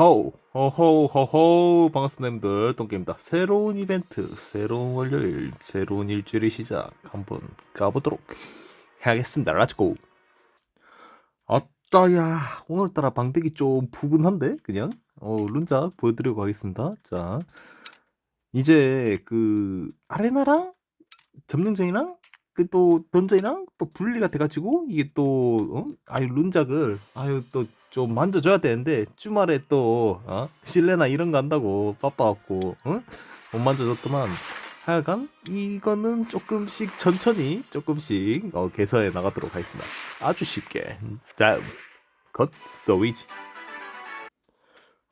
호우, 호호, 호호, 반갑습니다, 여러분들. 똥게임입니다. 새로운 이벤트, 새로운 월요일, 새로운 일주일의 시작, 한번 가보도록 하겠습니다. 렛츠고! 아따야, 오늘따라 방대기 좀 푸근한데? 그냥? 어, 룬작 보여드리려고 하겠습니다. 자, 이제 그, 아레나랑, 점령전이랑, 그 또, 던전이랑 또 분리가 돼가지고, 이게 또, 어? 아유, 룬작을, 아유, 또, 좀 만져줘야 되는데 주말에 또 어? 실내나 이런 거 한다고 바빠갖고 어? 못 만져줬더만 하여간 이거는 조금씩 천천히 조금씩 어, 개선해 나가도록 하겠습니다 아주 쉽게 다음 컷 서위지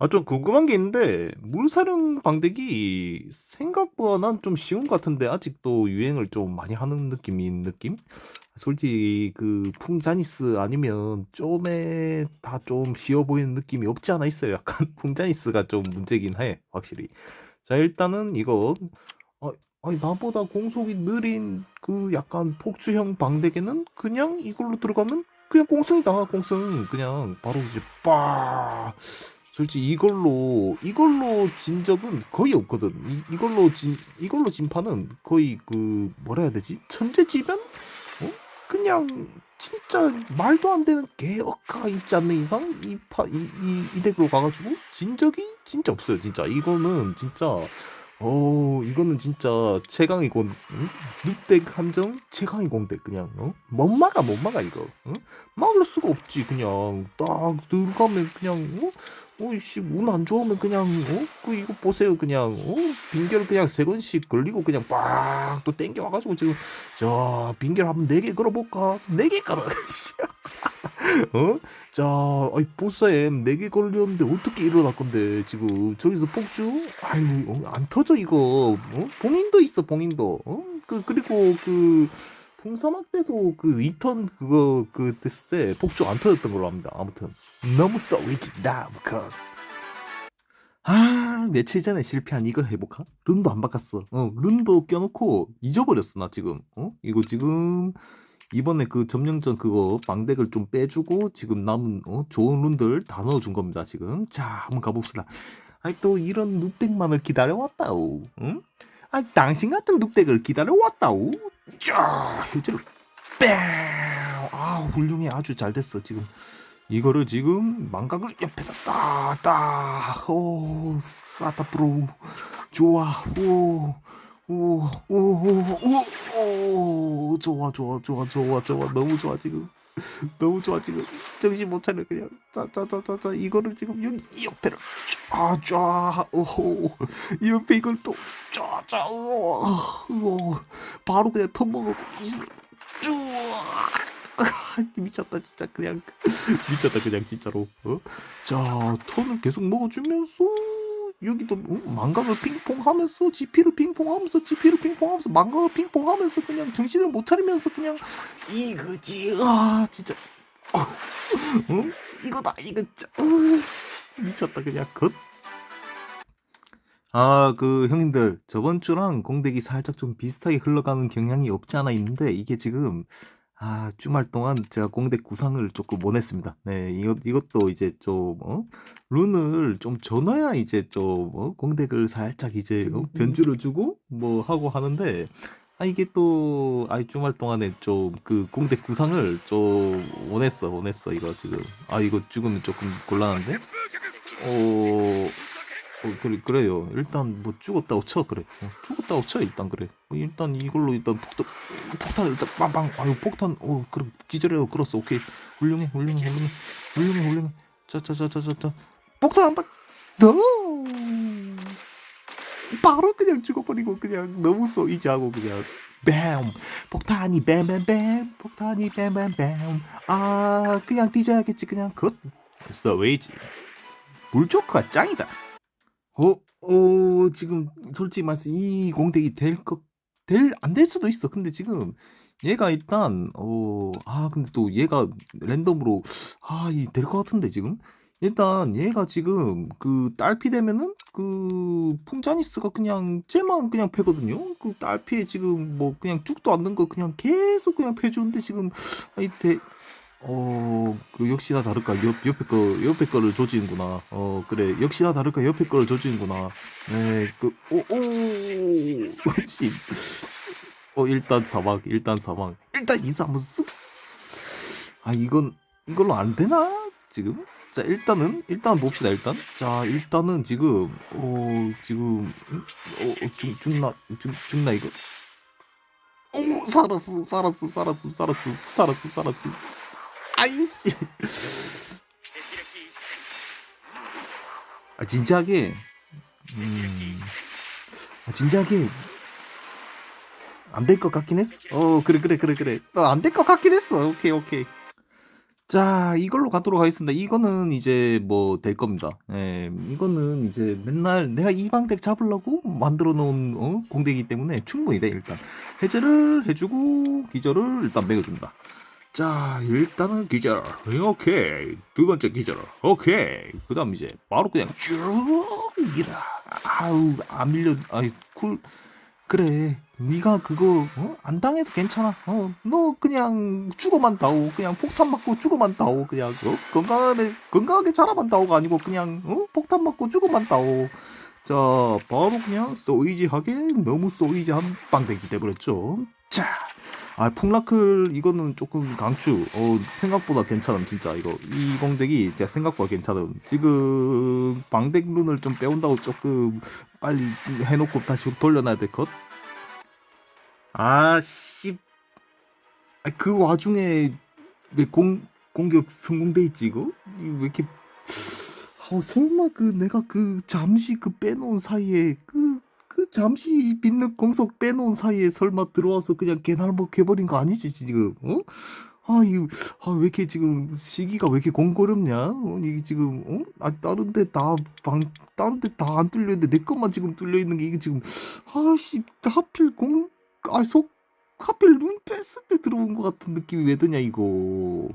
아 좀 궁금한 게 있는데 물사령 방대기 생각보다 난 좀 쉬운 것 같은데 아직도 유행을 좀 많이 하는 느낌인 느낌? 솔직히 그 풍자니스 아니면 좀에 다 좀 쉬워 보이는 느낌이 없지 않아 있어요. 약간 풍자니스가 좀 문제긴 해, 확실히. 자, 일단은 이거 어, 아니 나보다 공속이 느린 그 약간 폭주형 방대기는 그냥 이걸로 들어가면 그냥 공승이다, 공승. 그냥 바로 이제 빠. 솔직히 이걸로 이걸로 진 적은 거의 없거든. 이, 이걸로 진 이걸로 진파는 거의 그 뭐라 해야 되지? 천재지변? 어? 그냥 진짜 말도 안 되는 개억가 있지 않는 이상 이파이이 덱으로 가가지고 진 적이 진짜 없어요. 진짜 이거는 진짜 어 이거는 진짜 최강의 공 응? 늑덱 함정 최강의 공덱 그냥 어? 못 막아 못 막아 이거 응? 막을 수가 없지 그냥 딱 들어가면 그냥 어? 어이씨 운 안 좋으면 그냥 어 그 이거 보세요 그냥. 어? 빙결 그냥 세 건씩 걸리고 그냥 빡 또 땡겨 와가지고 지금 자 빙결 한번 네 개 걸어볼까? 네 개 걸어 어 자 아이 보스엠 네개 걸렸는데 어떻게 일어날 건데 지금. 저기서 폭주? 아유 어, 안 터져 이거. 어? 봉인도 있어 봉인도. 어 그 그리고 그 풍사막 때도 그 리턴 그거 그 됐을 때 폭주 안 터졌던 걸로 압니다. 아무튼 너무 다음 컷. 아 며칠 전에 실패한 이거 해볼까? 룬도 안 바꿨어. 어 룬도 껴놓고 잊어버렸어 나 지금. 어 이거 지금 이번에 그 점령전 그거 방덱을 좀 빼주고 지금 남은 어, 좋은 룬들 다 넣어준 겁니다 지금. 자 한번 가봅시다. 아이 또 이런 늑덱만을 기다려왔다오. 응? 아 당신 같은 늑덱을 기다려왔다오. 쫙 휴지를 뺑! 아 훌륭해. 아주 잘 됐어 지금. 이거를 지금 망각을 옆에다 딱딱오 싸다 프로. 좋아. 오 오오오오 좋아 좋아 좋아 좋아 좋아. 너무 좋아 지금. 너무 좋아 지금. 정신 못 차려 그냥. 짜짜짜짜짜 이거를 지금 여기 이 옆에를 쫙쫙오이 옆에 이걸 또 쫙쫙 우와 바로 그냥 턴 먹고. 쭉 미쳤다 진짜. 그냥. 미쳤다 그냥 진짜로. 어? 자 턴을 계속 먹어주면서 여기도 어? 망각을 핑퐁하면서 GP를 핑퐁하면서 GP를 핑퐁하면서 망각을 핑퐁하면서 그냥 정신을 못 차리면서 그냥 이거지 아 진짜 어, 어? 이거다 이거 어, 미쳤다 그냥 겉 아, 그 형님들 저번 주랑 공백이 살짝 좀 비슷하게 흘러가는 경향이 없지 않아 있는데 이게 지금 아, 주말 동안 제가 공백 구상을 조금 원했습니다. 네, 이것 이것도 이제 좀 어? 룬을 좀 줘놔야 이제 좀 어? 공백을 살짝 이제 어? 변주를 주고 뭐 하고 하는데 아 이게 또 아 주말 동안에 좀 그 공백 구상을 좀 원했어 원했어 이거 지금 아 이거 죽으면 조금 곤란한데 어 어, 그래, 그래요. 일단, 뭐, 죽었다고 쳐, 그래. 어, 죽었다고 쳐, 일단, 그래. 어, 일단, 이걸로, 일단, 폭탄, 폭탄, 일단, 빵빵. 아유, 폭탄, 어, 그럼, 기절해요. 끌었어. 오케이. 훌륭해, 훌륭해, 훌륭해. 훌륭해, 훌륭해. 자, 자, 자, 자, 자, 자. 폭탄 한 방, 너! 바로 그냥 죽어버리고, 그냥, 너무 쏘이지 하고, 그냥. 뱀! 폭탄이 뱀뱀뱀! 폭탄이 뱀뱀뱀! 아, 그냥 뒤져야겠지, 그냥. 굿! 서웨이지. 물조커가 짱이다. 어, 어, 지금 솔직히 말씀 이 공택이 될 것, 될, 안 될 수도 있어. 근데 지금 얘가 일단, 어, 아, 근데 또 얘가 랜덤으로, 아, 이 될 것 같은데 지금? 일단 얘가 지금 그 딸피 되면은 그 풍자니스가 그냥 쟤만 그냥 패거든요. 그 딸피에 지금 뭐 그냥 죽도 않는 거 그냥 계속 그냥 패주는데 지금 아이 대 어, 그 역시나 다를까 옆 옆에 거 옆에 거를 조지는구나. 어, 그래 역시나 다를까 옆에 거를 조지는구나. 네, 그 오 오 씨. 어 일단 사막 일단 사막 일단 인사 한번 쓱. 아 이건 이걸로 안 되나 지금? 자 일단은 일단 봅시다 일단. 자 일단은 지금 어 지금 어중 죽나 죽 죽나 이거. 오 살았어 살았어 살았어 살았어 살았어 살았어. 아이씨. 아 진지하게 음 아, 진지하게 안 될 것 같긴 했어. 어 그래 그래 그래 그래. 안될 것 같긴 했어. 오케이 오케이. 자 이걸로 가도록 하겠습니다. 이거는 이제 뭐 될 겁니다. 예, 이거는 이제 맨날 내가 이 방덱 잡으려고 만들어 놓은 어? 공덱이기 때문에 충분히 돼 일단 해제를 해주고 기절을 일단 매겨줍니다. 자 일단은 기절. 오케이. 두 번째 기절. 오케이. 그 다음 이제 바로 그냥 쭉 이라 아우 안 밀려. 아이 쿨. 그래. 네가 그거 어? 안 당해도 괜찮아. 어 너 그냥 죽어만 다오. 그냥 폭탄 맞고 죽어만 다오. 그냥 어? 건강하게 건강하게 자라만 다오가 아니고 그냥 어? 폭탄 맞고 죽어만 다오. 자 바로 그냥 소이지하게 너무 소이지한 빵대기 돼버렸죠. 자 아, 풍라클 이거는 조금 강추. 어, 생각보다 괜찮음 진짜 이거. 이 공덱이 진짜 생각보다 괜찮음. 지금 방덱 룬을 좀 빼온다고 조금 빨리 해놓고 다시 돌려놔야 될 것. 아, 씨. 아, 그 와중에 왜 공, 공격 성공돼 있지 이거? 왜 이렇게 어, 설마 그 내가 그 잠시 그 빼놓은 사이에 그그 잠시 빛는 공석 빼놓은 사이에 설마 들어와서 그냥 개날먹 해버린 거 아니지 지금? 어? 아, 이, 아, 왜 이렇게 지금 시기가 왜 이렇게 공고렵냐? 어, 이게 지금, 어? 아, 다른 데 다, 방, 다른 데 다 안 뚫려있는데 내 것만 지금 뚫려있는 게 이게 지금, 아씨, 하필 공, 아, 속, 하필 눈 뺐을 때 들어온 것 같은 느낌이 왜 드냐, 이거.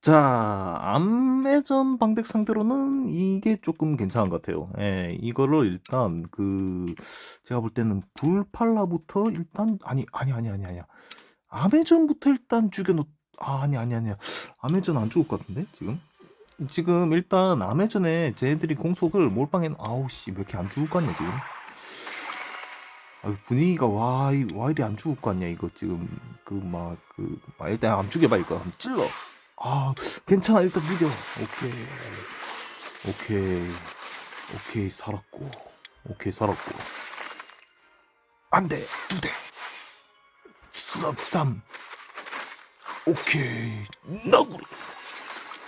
자, 암매점 방덱 상대로는 이게 조금 괜찮은 것 같아요. 예, 이거를 일단 그 제가 볼 때는 불팔라부터 일단 아니 아니 아니 아니 아니야. 암매점부터 일단 죽여 놓. 아 아니 아니 아니야. 암매점 안 죽을 것 같은데 지금? 지금 일단 암매전에 쟤들이 공속을 몰빵해. 아우 씨, 왜 이렇게 안 죽을 것 같냐 지금? 아, 분위기가 와, 이- 와 이리 안 죽을 것 같냐 이거 지금 그 막그 일단 안 죽여봐 이거 한번 찔러. 아 괜찮아. 일단 죽여 오케이. 오케이. 오케이 살았고. 오케이 살았고. 안 돼. 두대. 썩삼 오케이. 너구리.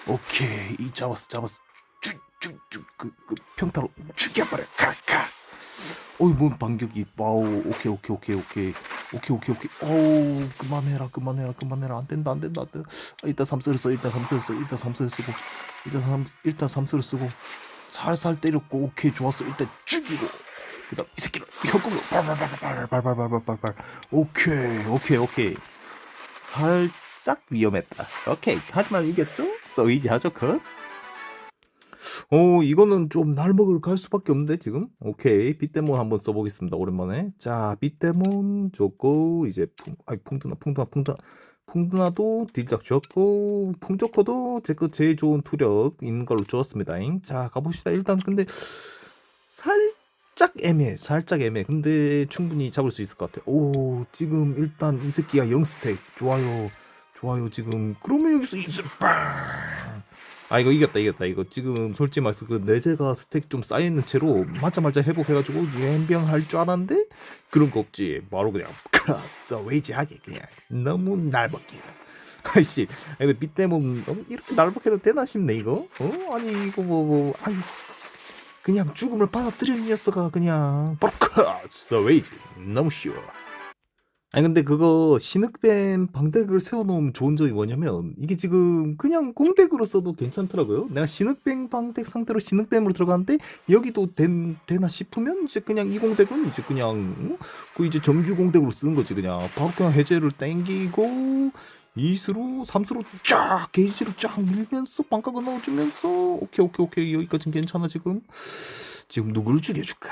오케이. 이 잡았어 잡았어. 쭉쭉쭉. 그, 그 평타로 죽여버려. 가가. 어이 뭔 반격이. 와우. 오케이 오케이 오케이 오케이 오케이 오케이 오케이. 어우 그만해라 그만해라 그만해라. 안 된다 안 된다 안 된다. 아, 일단 삼스를 써 일단 삼스를 써 일단 삼스를 쓰고. 일단 삼 일단 삼스를 쓰고. 살살 때렸고 오케이 좋았어. 일단 죽이고. 그다음 이 새끼는 혀금으로 발발발발발발발발 오케이 오케이 오케이. 살짝 위험했다. 오케이 하지만 이겼죠? 써이지 하죠 컷 어, 이거는 좀 날 먹을 갈 수밖에 없는데, 지금? 오케이. 빗데몬 한번 써보겠습니다, 오랜만에. 자, 빗데몬 좋고, 이제, 풍, 아이, 풍두나, 풍두나, 풍두나. 풍두나도 딜작 좋고, 풍조커도 제거 제일 좋은 투력인 걸로 주었습니다. 자, 가봅시다. 일단, 근데, 살짝 애매해. 살짝 애매해. 근데, 충분히 잡을 수 있을 것 같아. 오, 지금, 일단, 이 새끼가 0스택. 좋아요. 좋아요, 지금. 그러면 여기서 이슬 빵! 아 이거 이겼다 이겼다. 이거 지금 솔직히 말해서 그 내재가 스택 좀 쌓여있는 채로 맞자마자 회복해가지고 연병 할 줄 알았는데 그런 거 없지. 바로 그냥 서웨이지하게 그냥 너무 날먹기. 아이씨 근데 빗대문 어? 이렇게 날먹해도 되나 싶네 이거? 어? 아니 이거 뭐, 뭐 아니 그냥 죽음을 받아들인 녀석아 그냥. 바로 서웨이지 너무 쉬워 아니 근데 그거 신흑뱀 방덱을 세워놓으면 좋은 점이 뭐냐면 이게 지금 그냥 공덱으로 써도 괜찮더라고요. 내가 신흑뱀 방덱 상태로 신흑뱀으로 들어가는데 여기도 된, 되나 싶으면 이제 그냥 이 공덱은 이제 그냥 어? 그 이제 정규 공덱으로 쓰는 거지 그냥 바로 그냥 해제를 땡기고 이수로 삼수로 쫙 게이지로 쫙 밀면서 방각을 넣어주면서 오케이 오케이 오케이 여기까지는 괜찮아 지금 지금 누구를 죽여줄까?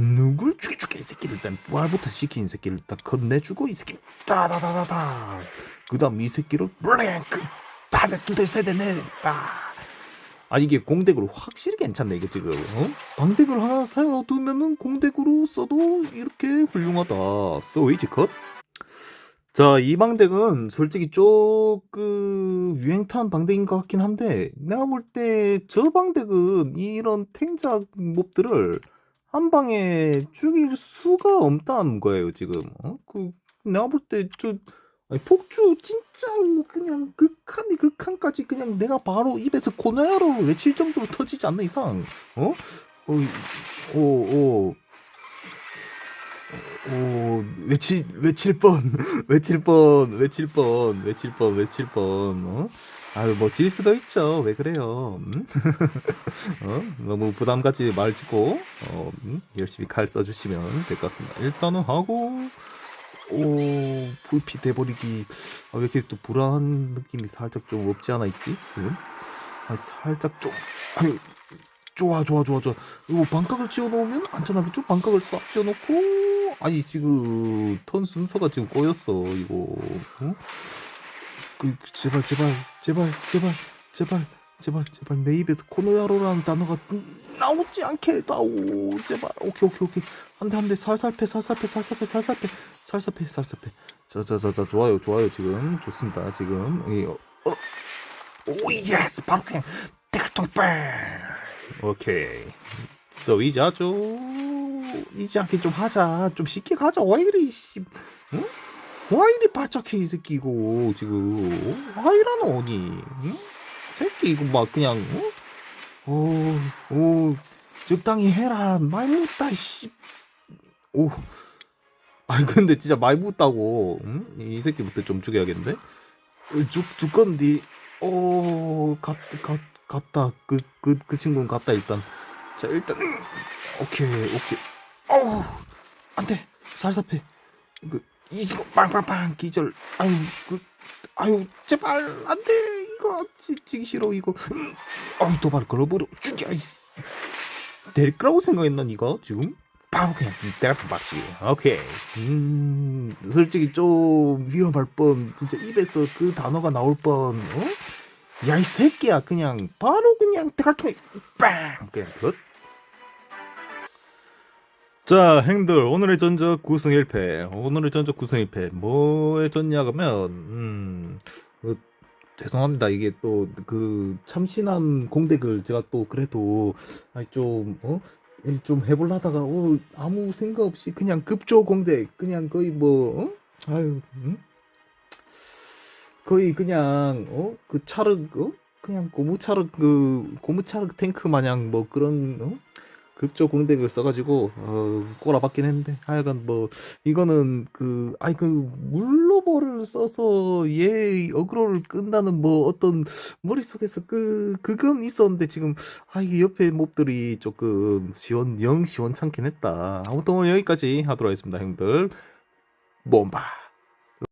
누굴 죽여줄게 이 새끼를. 일단 부활부터 시킨 새끼를 딱 건네주고 이 새끼 따다다다다 그 다음 이 새끼를 블랭크 바다 두대 세대 내빠 아. 이게 공덱으로 확실히 괜찮네 이게 지금. 어? 방덱을 하나 세워두면은 공덱으로 써도 이렇게 훌륭하다. 소이지 컷 자, 이 방덱은 솔직히 조금 유행탄 방덱인 것 같긴 한데, 내가 볼 때 저 방덱은 이런 탱작 몹들을 한 방에 죽일 수가 없다는 거예요, 지금. 어? 그, 내가 볼 때 저, 폭주 진짜로 그냥 극한이 극한까지 그냥 내가 바로 입에서 코너야로 외칠 정도로 터지지 않는 이상, 어? 어, 어, 어. 오, 외칠, 외칠 뻔, 외칠 뻔, 외칠 뻔, 외칠 뻔, 외칠 뻔, 어? 아유, 뭐, 질 수도 있죠. 왜 그래요? 음? 어? 너무 부담 갖지 말고, 어, 음? 열심히 칼 써주시면 될 것 같습니다. 일단은 하고, 오, VP 돼버리기. 아, 왜 이렇게 또 불안한 느낌이 살짝 좀 없지 않아 있지? 지금? 아, 살짝 좀, 아유, 좋아, 좋아, 좋아, 좋아. 이거 반각을 지어놓으면 안전하겠죠? 반각을 싹 지어놓고, 아니, 지금, 턴 순서가 지금 꼬였어, 이거. 어? 그, 그, 제발, 제발, 제발, 제발, 제발, 제발, 제발, 내 입에서 코노야로라는 단어가 나오지 않게 해다오. 제발, 오케이, 오케이, 오케이. 한 대, 살살 패, 살살 패, 살살 패, 살살 패, 살살 패, 살살 패. 자, 자, 자, 자, 좋아요, 좋아요, 지금. 좋습니다, 지금. 이, 어, 어. 오, 예스! 바로 그냥, 빵! 오케이. 또 이제 하죠. 이제 않게 좀 하자. 좀 쉽게 가자. 왜 이리 씨. 응? 왜 이리 발작해 이 새끼 이거 지금. 왜 이러노 언니. 응? 새끼 이거 막 그냥. 어? 오, 오, 적당히 해라. 많이 묻다 씨. 오. 아니 근데 진짜 많이 묻다고. 응? 이 새끼부터 좀 죽여야겠는데. 죽 죽건디. 오, 갔, 갔, 갔다. 그, 그, 그 친구는 갔다, 일단. 자, 일단. 오케이, 오케이. 어우, 안 돼. 살살 패. 그, 이거, 빵빵빵, 기절. 아유, 그, 아유, 제발, 안 돼. 이거, 지, 지기 싫어, 이거. 아유, 도발 걸어버려. 죽여. 될 거라고 생각했나, 이거, 지금? 바로 그냥 때려서 맞지. 오케이. 음, 솔직히 좀 위험할 뻔. 진짜 입에서 그 단어가 나올 뻔. 어? 야, 이 새끼야. 그냥 바로 그냥 대갈통에 빵! 그냥 굿. 자, 행들 오늘의 전적 9승 1패. 오늘의 전적 9승 1패. 뭐에 졌냐 그러면 음. 그, 죄송합니다. 이게 또 그 참신한 공백을 제가 또 그래도 아니 좀 어? 일좀 해볼라다가 어, 아무 생각 없이 그냥 급조 공백 그냥 거의 뭐 어? 아유 음? 거의 그냥 어? 그 차르 어? 그냥 고무차르 그 고무차르 탱크 마냥 뭐 그런 어? 급조 공백을 써가지고 어, 꼬라박긴 했는데 하여간 뭐 이거는 그 아니 그 물로버를 써서 얘 어그로를 끈다는 뭐 어떤 머릿속에서 그 그건 있었는데 지금 아 이게 옆에 몹들이 조금 시원 영 시원찮긴 했다. 아무튼 오늘 여기까지 하도록 하겠습니다 형들. 몸바